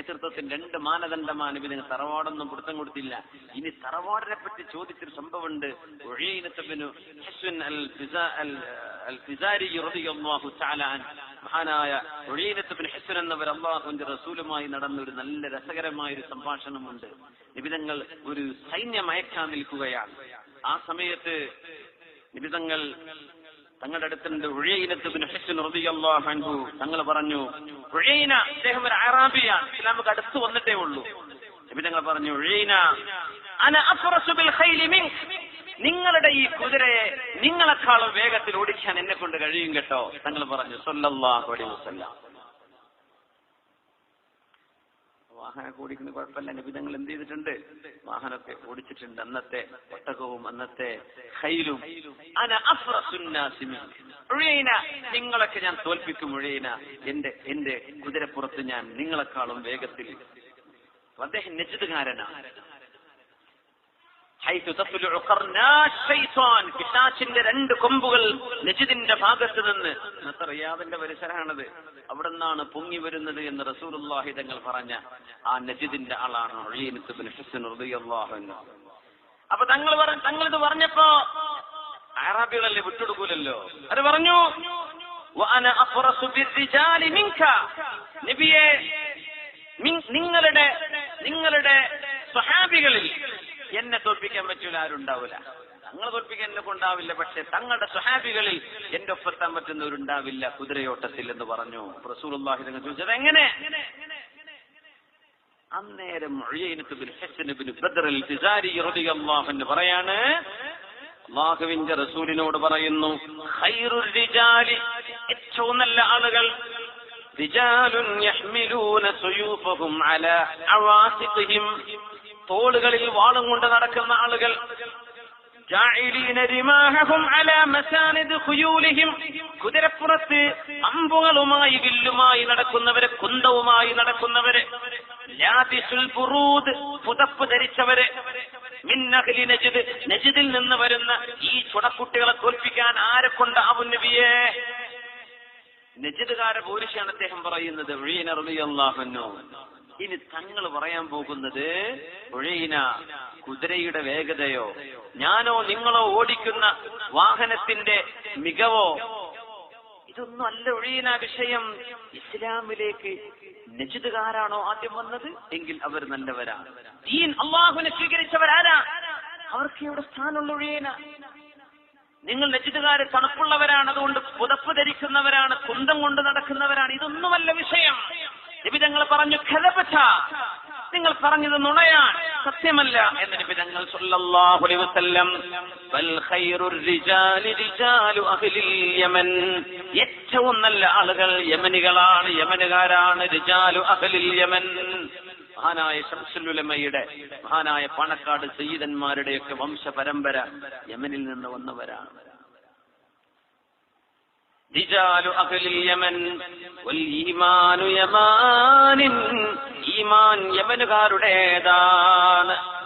നേതൃത്വത്തിന് രണ്ട് മാനദണ്ഡമാണ് ഇതിന് തറവാടൊന്നും പിടുത്തം കൊടുത്തില്ല. ഇനി തറവാടിനെ പറ്റി ചോദിച്ചൊരു സംഭവമുണ്ട്. മഹാനായ ഒഴീനത്തുബിൻ ഹെസ്വൻ എന്നവർ അള്ളാഹുവിന്റെ റസൂലുമായി നടന്ന ഒരു നല്ല രസകരമായ ഒരു സംഭാഷണമുണ്ട്. നിബിതങ്ങൾ ഒരു സൈന്യം അയക്കാൻ നിൽക്കുകയാണ്. ആ സമയത്ത് നിബിതങ്ങൾ തങ്ങളുടെ അടുത്തുണ്ട്. ഉഴയിനത്തുബിൻ ഹെസ്വൻ റളിയല്ലാഹു അൻഹു തങ്ങൾ പറഞ്ഞു ഉഴയിന അദ്ദേഹം ഒരു അറാബിയാണ്. ഇസ്ലാമിക്ക് അടുത്ത് വന്നിട്ടേ ഉള്ളൂ. നബി ഞങ്ങൾ പറഞ്ഞു ഉഴയിന അന നിങ്ങളുടെ ഈ കുതിരയെ നിങ്ങളെക്കാളും വേഗത്തിൽ ഓടിക്കാൻ എന്നെ കൊണ്ട് കഴിയും കേട്ടോ. തങ്ങൾ പറഞ്ഞു സല്ലല്ലാഹു അലൈഹി വസല്ലം. ഓടിക്കുന്ന കുഴപ്പമില്ല. നിബിധങ്ങൾ എന്ത് ചെയ്തിട്ടുണ്ട്? വാഹനമൊക്കെ ഓടിച്ചിട്ടുണ്ട്. അന്നത്തെ ഒട്ടകവും അന്നത്തെ ഹൈലും അന ഉഴൈന നിങ്ങളൊക്കെ ഞാൻ തോൽപ്പിക്കും ഉഴയിന എന്റെ എന്റെ കുതിരപ്പുറത്ത് ഞാൻ നിങ്ങളെക്കാളും വേഗത്തിൽ. അദ്ദേഹം നെജിതുകാരനാണ്. പിശാചിന്റെ രണ്ട് കൊമ്പുകൾ നജിദിന്റെ ഭാഗത്ത് നിന്ന്. ഇന്നത്തെ റിയാദിന്റെ പരിസരമാണത്. അവിടെ നിന്നാണ് പൊങ്ങി വരുന്നത് എന്ന് റസൂലുള്ളാഹി തങ്ങൾ പറഞ്ഞ ആ നജിദിന്റെ ആളാണ് അപ്പൊ തങ്ങൾ തങ്ങൾ ഇത് പറഞ്ഞപ്പോ അറാബികളല്ലേ വിട്ടുകൊടുക്കൂലല്ലോ. അത് പറഞ്ഞു നബിയെ നിങ്ങളുടെ നിങ്ങളുടെ സ്വഹാബികളിൽ എന്നെ തോൽപ്പിക്കാൻ പറ്റൂല ആരുണ്ടാവില്ല തങ്ങൾ തോൽപ്പിക്കാൻ എന്നെ കൊണ്ടാവില്ല പക്ഷെ തങ്ങളുടെ സ്വഹാബികളിൽ എന്റെ ഒപ്പത്താൻ പറ്റുന്നവരുണ്ടാവില്ല കുതിരയോട്ടത്തിൽ എന്ന് പറഞ്ഞു. റസൂലുള്ളാഹി തങ്ങൾ ചോദിച്ചത് എങ്ങനെ അന്നേരം പറയാണ് അള്ളാഹുവിന്റെ റസൂലിനോട് പറയുന്നു ഏറ്റവും നല്ല ആളുകൾ. തോളുകളിൽ വാളും കൊണ്ട് നടക്കുന്ന ആളുകൾ. കുതിരപ്പുറത്ത് അമ്പുകളുമായി വില്ലുമായി നടക്കുന്നവര് കുന്തവുമായി നടക്കുന്നവര്. പുതപ്പ് ധരിച്ചവര്. നജ്ദ്. നജ്ദിൽ നിന്ന് വരുന്ന ഈ ചുടക്കുട്ടികളെ തോൽപ്പിക്കാൻ ആരെ കൊണ്ടാവും നബിയേ? നജിദുകാര പോലീസാണ് അദ്ദേഹം പറയുന്നത് ഇനി തങ്ങൾ പറയാൻ പോകുന്നത് ഉഴീന കുതിരയുടെ വേഗതയോ ഞാനോ നിങ്ങളോ ഓടിക്കുന്ന വാഹനത്തിന്റെ മികവോ ഇതൊന്നും അല്ല ഒഴിയുന്ന വിഷയം ഇസ്ലാമിലേക്ക് നജിദുകാരാണോ ആദ്യം വന്നത്? എങ്കിൽ അവർ നല്ലവരാണ്. ദീൻ അള്ളാഹുവിനെ സ്വീകരിച്ചവരാരാ? അവർക്ക് ഇവിടെ സ്ഥാനമുള്ള ഒഴിയേന നിങ്ങൾ നജിദുകാര് തണുപ്പുള്ളവരാണ് അതുകൊണ്ട് പുതപ്പ് ധരിക്കുന്നവരാണ് കുന്തം കൊണ്ട് നടക്കുന്നവരാണ്. ഇതൊന്നുമല്ല വിഷയം. നിബിതങ്ങൾ പറഞ്ഞു ഖലപറ്റ നിങ്ങൾ പറഞ്ഞത് നുണയാണ്. സത്യമല്ല. എന്ന് നിബിതങ്ങൾ സല്ലല്ലാഹു അലൈഹി വസല്ലം ഏറ്റവും നല്ല ആളുകൾ യമനികളാണ് യമനുകാരാണ് റിജാലു അഹലിൽ യമൻ. മഹാനായ ഷംസുലുലമയുടെ മഹാനായ പണക്കാട് സയ്യിദന്മാരുടെയൊക്കെ വംശപരമ്പര യമനിൽ നിന്ന് വന്നവരാണ്. റിജാലു അഹലിൽ യമൻ ഈമാനു യമാനിൻ. ഈമാൻ യമനുകാരുടേതാണ്.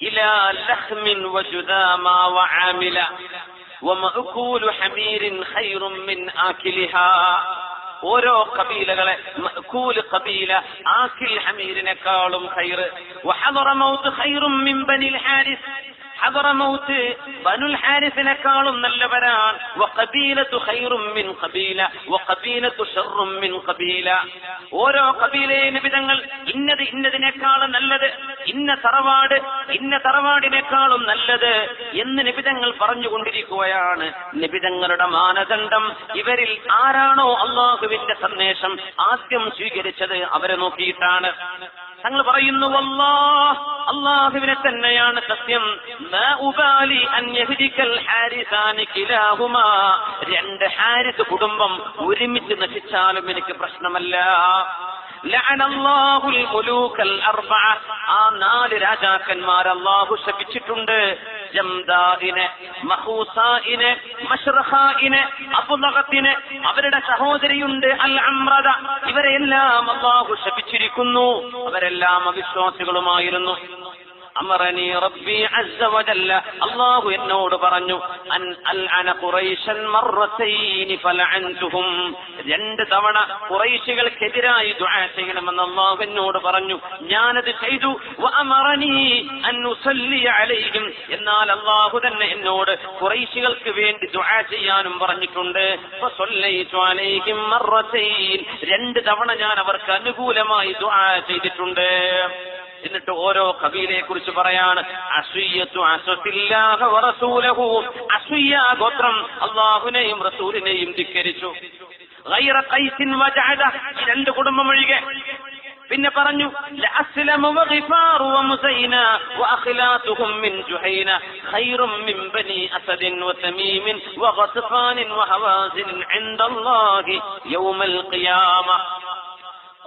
إلى لحم وجذامى وعامل ومأكول حمير خير من آكلها ഓരോ കബീലകളെ മഅ്കൂല് കബീല ആക്കിൽ ഹമീരിനെക്കാളും ഖൈർ വഹദറമൗത്ത് ഖൈറും മിൻ ബനിൽ ഹാരിസ് ഹദറമൗത്ത് ബനുൽ ഹാരിസിനെക്കാളും നല്ലവരാണ്. ഓരോ കബീലയെ നിബിതങ്ങൾ ഇന്നത് ഇന്നതിനേക്കാളും നല്ലത് ഇന്ന തറവാട് ഇന്ന തറവാടിനേക്കാളും നല്ലത് എന്ന് നിബിതങ്ങൾ പറഞ്ഞുകൊണ്ടിരിക്കുകയാണ്. നിബിതങ്ങളുടെ മാനദണ്ഡം ഇവരിൽ ആരാണോ അള്ളാഹുവിന്റെ സന്ദേശം ആദ്യം സ്വീകരിച്ചത് അവരെ നോക്കിയിട്ടാണ്. തങ്ങൾ പറയുന്നു അള്ളാഹുവിനെ തന്നെയാണ് സത്യം. രണ്ട് ഹാരിസ് കുടുംബം ഒരുമിച്ച് നശിച്ചാലും എനിക്ക് പ്രശ്നമല്ല. ആ നാല് രാജാക്കന്മാർ അള്ളാഹു ശപിച്ചിട്ടുണ്ട്. അബുലഹത്തിനെ അവരുടെ സഹോദരിയുണ്ട് അൽ അമ്രത ഇവരെല്ലാം അള്ളാഹു ശപിച്ചിരിക്കുന്നു. അവരെല്ലാം അവിശ്വാസികളുമായിരുന്നു. അമറനി റബ്ബി അല്ലാഹു എന്നോട് പറഞ്ഞു അൻ അൽഅന ഖുറൈശൻ മർറതൈനി ഫലഅൻതുഹും. രണ്ട് തവണ ഖുറൈശികൾക്കെതിരായി ദുആ ചെയ്യണമെന്ന് അള്ളാഹു എന്നോട് പറഞ്ഞു. ഞാനത് ചെയ്തു. വഅമറനി അൻ അലൈഹിം. എന്നാൽ അള്ളാഹു തന്നെ എന്നോട് ഖുറൈശികൾക്ക് വേണ്ടി ദുആ ചെയ്യാനും പറഞ്ഞിട്ടുണ്ട്. അലൈഹിം രണ്ട് തവണ ഞാൻ അവർക്ക് അനുകൂലമായി ദുആ ചെയ്തിട്ടുണ്ട്. എന്നിട്ട് ഓരോ കബീലയെ കുറിച്ച് പറയാണ് അസൂയ ഗോത്രം അള്ളാഹുനെയും റസൂലിനെയും ധിക്കരിച്ചു. രണ്ട് കുടുംബം ഒഴികെ. പിന്നെ പറഞ്ഞു അസ്ലമു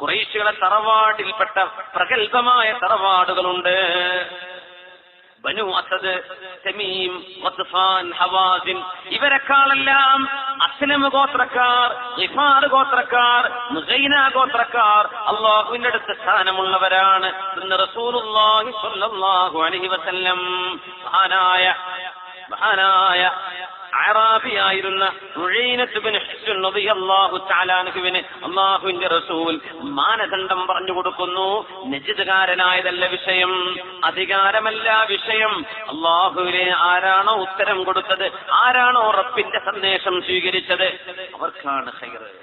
കുറേശികളെ തറവാടിൽപ്പെട്ട പ്രഗത്ഭമായ തറവാടുകളുണ്ട്. ബനു അസദ് സെമീം വസ്ഫാൻ ഹവാസിൻ ഇവരെക്കാളെല്ലാം അസ്ലം ഗോത്രക്കാർ ഇഫാർ ഗോത്രക്കാർ മുസൈന ഗോത്രക്കാർ അള്ളാഹുവിന്റെ അടുത്ത് സ്ഥാനമുള്ളവരാണ് റസൂലുള്ളാഹി സ്വല്ലല്ലാഹു അലൈഹി വസല്ലം. അറാബിയായിരുന്ന അള്ളാഹുവിന് അള്ളാഹുവിന്റെ റസൂൽ മാനദണ്ഡം പറഞ്ഞു കൊടുക്കുന്നു. നജിതുകാരനായതല്ല വിഷയം. അധികാരമല്ല വിഷയം. അള്ളാഹുവിനെ ആരാണോ ഉത്തരം കൊടുത്തത്? ആരാണോ റബ്ബിന്റെ സന്ദേശം സ്വീകരിച്ചത്? അവർക്കാണ് ഹൈറ്